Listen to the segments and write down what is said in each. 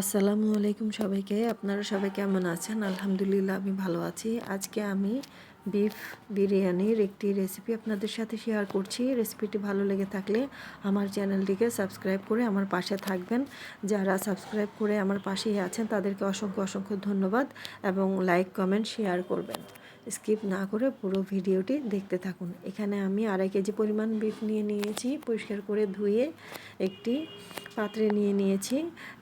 আসসালামু আলাইকুম সবাইকে। আপনারা সবাই কেমন আছেন? আলহামদুলিল্লাহ, আমি ভালো আছি। আজকে আমি বিফ বিরিয়ানির একটি রেসিপি আপনাদের সাথে শেয়ার করছি। রেসিপিটি ভালো লেগে থাকলে আমার চ্যানেলটিকে সাবস্ক্রাইব করে আমার পাশে থাকবেন। যারা সাবস্ক্রাইব করে আমার পাশেই আছেন, তাদেরকে অসংখ্য অসংখ্য ধন্যবাদ এবং লাইক কমেন্ট শেয়ার করবেন। স্কিপ না করে পুরো ভিডিওটি দেখতে থাকুন। এখানে আমি আড়াই কেজি পরিমাণ বিফ নিয়ে নিয়েছি, পরিষ্কার করে ধুয়ে একটি পাত্রে নিয়ে নিয়েছি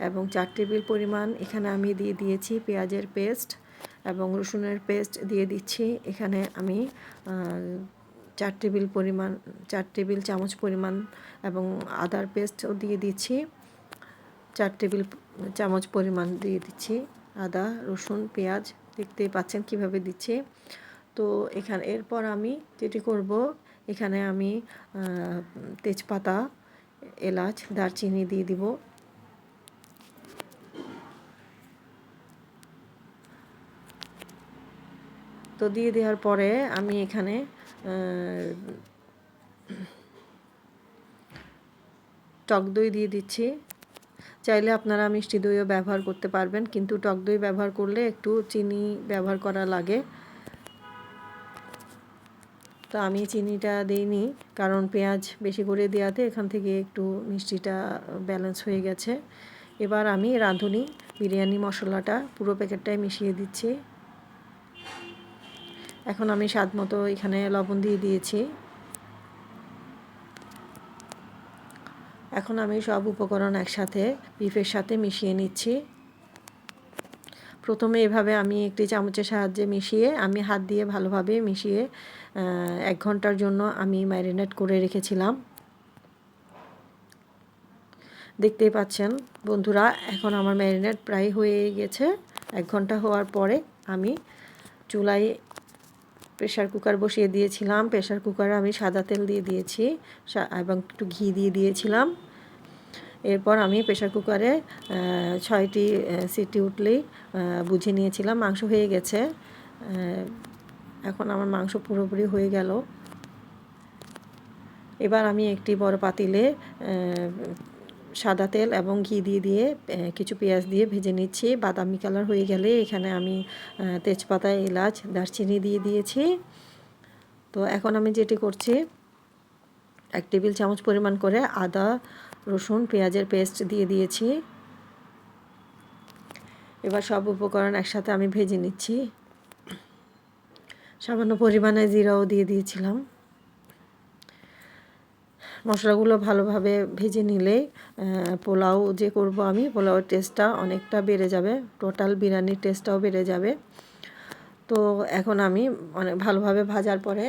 এবং চার টেবিল পরিমাণ এখানে আমি দিয়ে দিয়েছি পেঁয়াজের পেস্ট এবং রসুনের পেস্ট দিয়ে দিচ্ছি। এখানে আমি চার টেবিল পরিমাণ, চার টেবিল চামচ পরিমাণ এবং আদার পেস্টও দিয়ে দিচ্ছি। চার টেবিল চামচ পরিমাণ দিয়ে দিচ্ছি আদা, রসুন, পেঁয়াজ দেখতেই পাচ্ছেন কীভাবে দিচ্ছি। তো এখানে, এরপর আমি যেটি করব, এখানে আমি তেজপাতা, এলাচ, দারচিনি দিয়ে দিব। তো দিয়ে দেওয়ার পরে আমি এখানে টক দই দিয়ে দিচ্ছি। চাইলে আপনারা মিষ্টি দইও ব্যবহার করতে পারবেন, কিন্তু টক দই ব্যবহার করলে একটু চিনি ব্যবহার করা লাগে। তো আমি চিনিটা দিইনি, কারণ পেঁয়াজ বেশি করে দেওয়াতে এখান থেকে একটু মিষ্টিটা ব্যালেন্স হয়ে গেছে। এবার আমি রাঁধুনি, বিরিয়ানি মশলাটা পুরো প্যাকেটটাই মিশিয়ে দিচ্ছি। এখন আমি স্বাদ মতো এখানে লবণ দিয়ে দিয়েছি। এখন আমি সব উপকরণ একসাথে বিফের সাথে মিশিয়ে নিচ্ছি। প্রথমে এভাবে আমি একটি চামচের সাহায্যে মিশিয়ে, আমি হাত দিয়ে ভালোভাবে মিশিয়ে এক ঘণ্টার জন্য আমি ম্যারিনেট করে রেখেছিলাম। দেখতেই পাচ্ছেন বন্ধুরা, এখন আমার ম্যারিনেট প্রায় হয়ে গেছে। এক ঘণ্টা হওয়ার পরে আমি চুলায় প্রেশার কুকার বসিয়ে দিয়েছিলাম। প্রেশার কুকারে আমি সাদা তেল দিয়ে দিয়েছি এবং একটু ঘি দিয়ে দিয়েছিলাম। এরপর আমি প্রেশার কুকারে ছয়টি সিটি উঠলেই বুঝে নিয়েছিলাম, মাংস হয়ে গেছে। এখন আমার মাংস পুরোপুরি হয়ে গেল। এবার আমি একটি বড় পাতিলে সাদা তেল এবং ঘি দিয়ে দিয়ে কিছু পেঁয়াজ দিয়ে ভেজে নিচ্ছি। বাদামি কালার হয়ে গেলে এখানে আমি তেজপাতা, এলাচ, দারচিনি দিয়ে দিয়েছি। তো এখন আমি যেটি করছি, এক টেবিল চামচ পরিমাণ করে আদা, রসুন, পেঁয়াজের পেস্ট দিয়ে দিয়েছি। এবার সব উপকরণ একসাথে আমি ভেজে নিচ্ছি। সামান্য পরিমাণে জিরাও দিয়ে দিয়েছিলাম। মশলাগুলো ভালোভাবে ভেজে নিলেই পোলাও যে করব আমি, পোলাওয়ের টেস্টটা অনেকটা বেড়ে যাবে টোটাল বিরিয়ানির টেস্টটাও বেড়ে যাবে। তো এখন আমি অনেক ভালোভাবে ভাজার পরে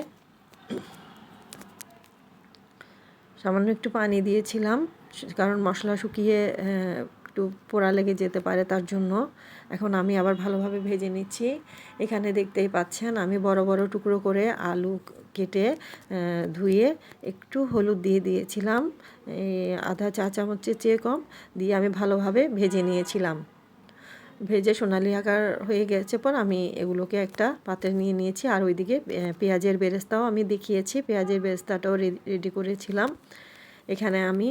সামান্য একটু পানি দিয়েছিলাম, কারণ মশলা শুকিয়ে একটু পোড়া লেগে যেতে পারে তার জন্য। এখন আমি আবার ভালোভাবে ভেজে নিচ্ছি। এখানে দেখতেই পাচ্ছেন, আমি বড় বড় টুকরো করে আলু কেটে ধুয়ে একটু হলুদ দিয়ে দিয়েছিলাম। আধা চা চামচের চেয়ে কম দিয়ে আমি ভালোভাবে ভেজে নিয়েছিলাম। ভেজে সোনালি আকার হয়ে গেছে পর আমি এগুলোকে একটা পাত্রে নিয়ে নিয়েছি। আর ওইদিকে পেঁয়াজের বেরেস্তাও আমি দেখিয়েছি। পেঁয়াজের বেরেস্তাটাও রেডি করেছিলাম। এখানে আমি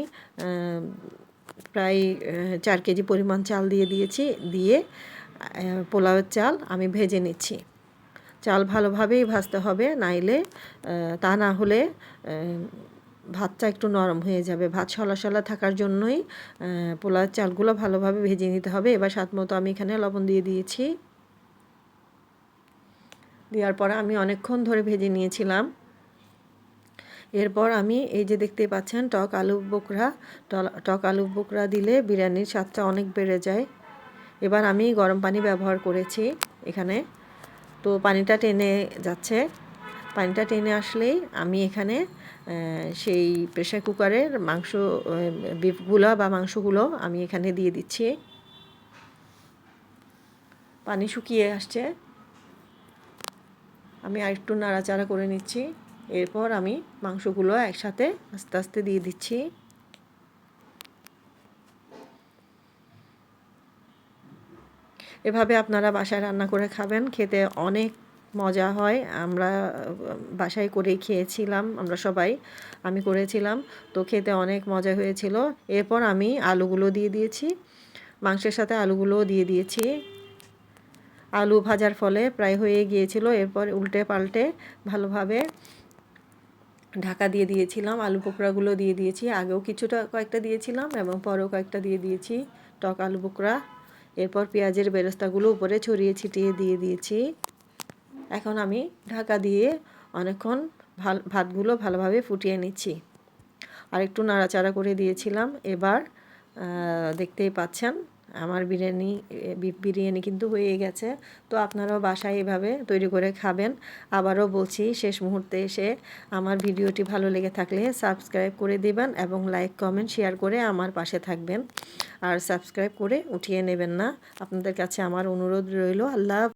প্রায় চার কেজি পরিমাণ চাল দিয়ে দিয়েছি, দিয়ে পোলাওয়ের চাল আমি ভেজে নিচ্ছি। চাল ভালোভাবেই ভাজতে হবে, নাইলে তা না হলে ভাতটা একটু নরম হয়ে যাবে। ভাত সলা সলা থাকার জন্যই পোলাওয়ের চালগুলো ভালোভাবে ভেজে নিতে হবে। এবার স্বাদ মতো আমি এখানে লবণ দিয়ে দিয়েছি। দেওয়ার পর আমি অনেকক্ষণ ধরে ভেজে নিয়েছিলাম। এরপর আমি এই যে দেখতে পাচ্ছেন, টক আলু বোকরা টক আলু বোকরা দিলে বিরিয়ানির স্বাদটা অনেক বেড়ে যায়। এবার আমি গরম পানি ব্যবহার করেছি এখানে। তো পানিটা টেনে যাচ্ছে। পানিটা টেনে আসলেই আমি এখানে সেই প্রেশার কুকারের মাংস বিফগুলো বা মাংসগুলো আমি এখানে দিয়ে দিচ্ছি। পানি শুকিয়ে আসছে। আমি আরেকটু নাড়াচাড়া করে নিচ্ছি। এরপর আমি মাংসগুলো একসাথে আস্তে আস্তে দিয়ে দিচ্ছি। এভাবে আপনারা বাসায় রান্না করে খাবেন, খেতে অনেক মজা হয়। আমরা, বাসায় করেই খেয়েছিলাম, আমরা সবাই, আমি করেছিলাম, তো খেতে অনেক মজা হয়েছিল। এরপর আমি আলুগুলো দিয়ে দিয়েছি, মাংসের সাথে আলুগুলোও দিয়ে দিয়েছি। আলু ভাজার ফলে প্রায় হয়ে গিয়েছিল, এরপর উল্টে পাল্টে ভালোভাবে ঢাকা দিয়ে দিয়েছিলাম, আলু পোকড়াগুলো দিয়ে দিয়েছি, আগেও কিছুটা কয়েকটা দিয়েছিলাম এবং পরেও কয়েকটা দিয়ে দিয়েছি, টক আলু পোকড়া, এরপর পেঁয়াজের বেরেস্তাগুলো উপরে ছড়িয়ে ছিটিয়ে দিয়ে দিয়েছি। এখন আমি ঢাকা দিয়ে অনেকক্ষণ ভালো, ভাতগুলো ভালোভাবে ফুটিয়ে নিচ্ছি। আর একটু নাড়াচাড়া করে দিয়েছিলাম, এবার দেখতেই পাচ্ছেন আমার বিরিয়ানি বিরিয়ানি কিন্তু হয়ে গেছে। তো আপনারাও বাসায় এভাবে তৈরি করে খাবেন। আবারও বলছি, শেষ মুহূর্তে এসে আমার ভিডিওটি ভালো লেগে থাকলে সাবস্ক্রাইব করে দেবেন এবং লাইক, কমেন্ট, শেয়ার করে আমার পাশে থাকবেন। আর সাবস্ক্রাইব করে উঠিয়ে নেবেন না। আপনাদের কাছে আমার অনুরোধ রইল, আল্লাহ